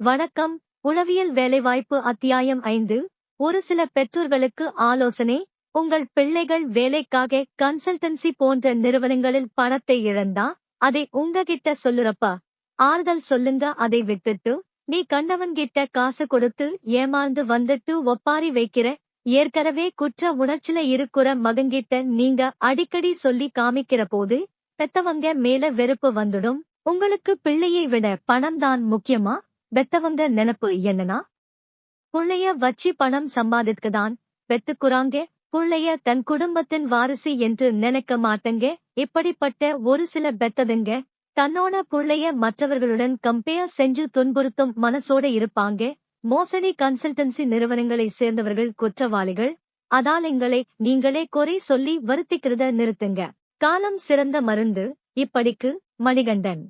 வணக்கம். உளவியல் வேலைவாய்ப்பு அத்தியாயம் ஐந்து. ஒரு சில பெற்றோர்களுக்கு ஆலோசனை. உங்கள் பிள்ளைகள் வேலைக்காக கன்சல்டன்சி போன்ற நிறுவனங்களில் பணத்தை இழந்தா அதை உங்ககிட்ட சொல்லுறப்பா? ஆறுதல் சொல்லுங்க அதை விட்டுட்டு. நீ கண்டவன்கிட்ட காசு கொடுத்து ஏமாந்து வந்துட்டு ஒப்பாரி வைக்கிற ஏற்கனவே குற்ற உணர்ச்சில இருக்கிற மகன்கிட்ட நீங்க அடிக்கடி சொல்லி காமிக்கிற போது பெத்தவங்க மேல வெறுப்பு வந்துடும். உங்களுக்கு பிள்ளையை விட பணம் தான் முக்கியமா? பெத்தவங்க நினைப்பு என்னன்னா புள்ளைய வச்சு பணம் சம்பாதித்துக்குதான் பெத்துக்குறாங்க புள்ளைய தன் குடும்பத்தின் வாரிசு என்று நினைக்க மாட்டங்க இப்படிப்பட்ட ஒரு சில பெத்ததுங்க தன்னோட புள்ளைய மற்றவர்களுடன் கம்பேர் செஞ்சு துன்புறுத்தும் மனசோட இருப்பாங்க மோசடி கன்சல்டன்சி நிறுவனங்களை சேர்ந்தவர்கள் குற்றவாளிகள் அதால் எங்களை நீங்களே குறை சொல்லி வருத்திக்கிறத நிறுத்துங்க. காலம் சிறந்த மருந்து இப்படிக்கு மணிகண்டன்.